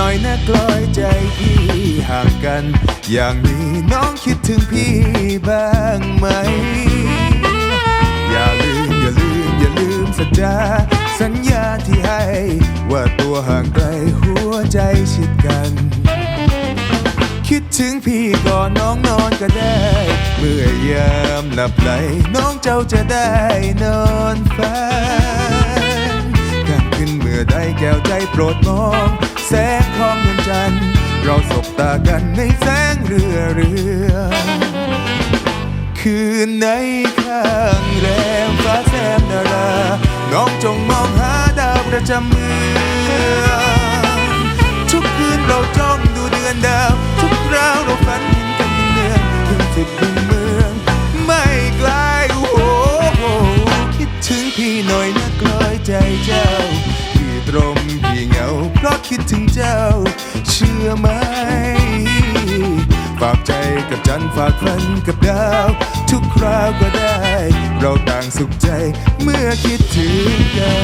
หน่อยนะกลอยใจพี่ห่างกัน อย่างนี้น้องคิดถึงพี่บ้างไหม อย่าลืมอย่าลืมอย่าลืมสัญญาสัญญาที่ให้ ว่าตัวห่างไกลหัวใจชิดกัน คิดถึงพี่ก่อนน้องนอนก็ได้ เมื่อยามหลับไหลน้องเจ้าจะได้นอนฝันกันขึ้นเมื่อใดแก้วใจโปรดมองแสง เราสบตากันในแสงเรือเรือ คืนในข้างแรมฟ้าแซมดารา น้องจงมองหาดาวประจำเมืองทุกคืนเราจ้องดูเดือนดาว ทุกคราวเราฝันเห็นกันเนืองถึงสิบเมือง ไม่ไกลโอ้โหคิดถึงพี่หน่อยนะกลอยใจเจ้า พี่ตรงพี่เหงาเพราะคิดถึงเจ้า จันทร์ฝากฝันกับดาว ทุกคราวก็ได้ เราต่างสุขใจเมื่อคิดถึงกัน